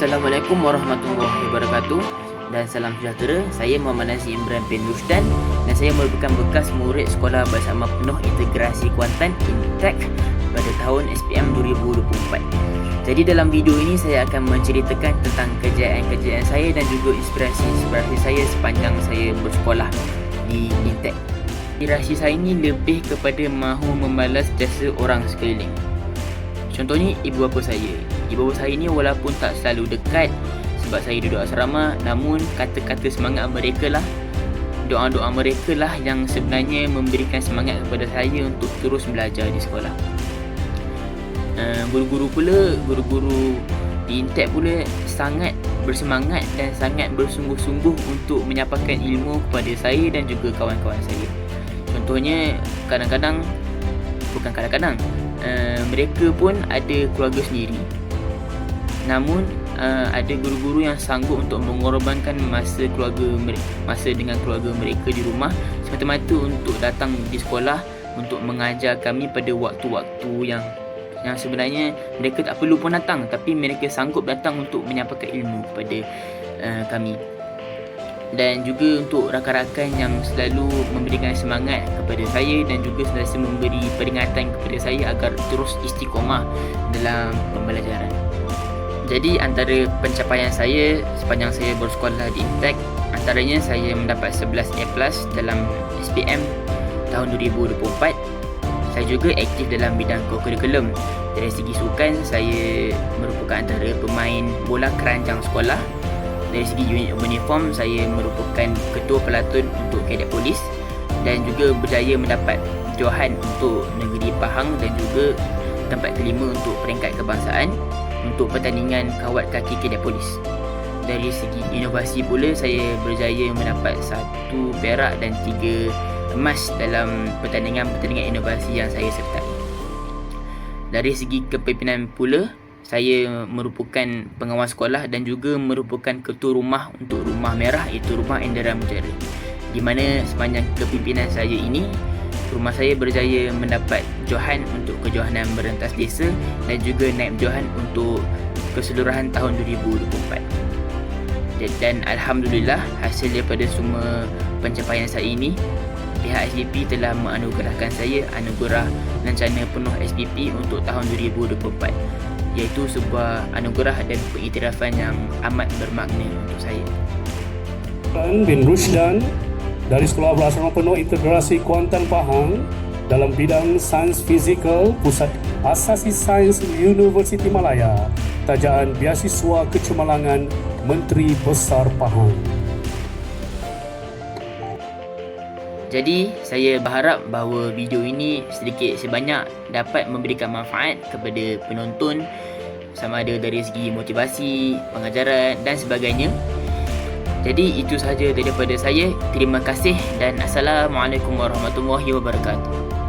Assalamualaikum warahmatullahi wabarakatuh dan salam sejahtera. Saya Muhammad Nazim Imran bin Rusdan dan saya merupakan bekas murid sekolah bersama penuh integrasi Kuantan Intek pada tahun SPM 2024. Jadi dalam video ini saya akan menceritakan tentang kejayaan-kejayaan saya dan juga inspirasi-inspirasi saya sepanjang saya bersekolah di Intek. Inspirasi saya ini lebih kepada mahu membalas jasa orang sekeliling. Contohnya ibu bapa saya. Ibu bapa saya ni walaupun tak selalu dekat sebab saya duduk asrama namun kata-kata semangat mereka lah doa-doa mereka lah yang sebenarnya memberikan semangat kepada saya untuk terus belajar di sekolah. Uh, guru-guru pula, guru-guru di Intek pula sangat bersemangat dan sangat bersungguh-sungguh untuk menyampaikan ilmu kepada saya dan juga kawan-kawan saya. Contohnya kadang-kadang bukan kadang-kadang uh, mereka pun ada keluarga sendiri. Namun uh, ada guru-guru yang sanggup untuk mengorbankan masa keluarga masa dengan keluarga mereka di rumah semata-mata untuk datang di sekolah untuk mengajar kami pada waktu-waktu yang yang sebenarnya mereka tak perlu pun datang tapi mereka sanggup datang untuk menyampaikan ilmu kepada uh, kami dan juga untuk rakan-rakan yang selalu memberikan semangat kepada saya dan juga selalu memberi peringatan kepada saya agar terus istiqomah dalam pembelajaran. Jadi antara pencapaian saya sepanjang saya bersekolah di Intek antaranya saya mendapat 11 A+ dalam SPM tahun 2024. Saya juga aktif dalam bidang kurikulum. Dari segi sukan saya merupakan antara pemain bola keranjang sekolah dari segi unit uniform saya merupakan ketua pelatun untuk kadet polis dan juga berjaya mendapat johan untuk negeri Pahang dan juga tempat kelima untuk peringkat kebangsaan untuk pertandingan kawat kaki kadet polis. Dari segi inovasi pula saya berjaya mendapat satu perak dan tiga emas dalam pertandingan-pertandingan inovasi yang saya sertai. Dari segi kepimpinan pula saya merupakan pengawas sekolah dan juga merupakan ketua rumah untuk rumah merah iaitu rumah Indra Mutiara di mana sepanjang kepimpinan saya ini rumah saya berjaya mendapat johan untuk kejohanan merentas desa dan juga naib johan untuk keseluruhan tahun 2024 dan Alhamdulillah hasil daripada semua pencapaian saya ini pihak SPP telah menganugerahkan saya anugerah lancana penuh SPP untuk tahun 2024 iaitu sebuah anugerah dan pengiktirafan yang amat bermakna untuk saya. Dan bin Rushdan dari Sekolah Belasrama Penuh Integrasi Kuantan Pahang dalam bidang Sains Fizikal Pusat Asasi Sains Universiti Malaya tajaan Biasiswa Kecemerlangan Menteri Besar Pahang. Jadi, saya berharap bahawa video ini sedikit sebanyak dapat memberikan manfaat kepada penonton sama ada dari segi motivasi, pengajaran dan sebagainya. Jadi, itu sahaja daripada saya. Terima kasih dan Assalamualaikum warahmatullahi wabarakatuh.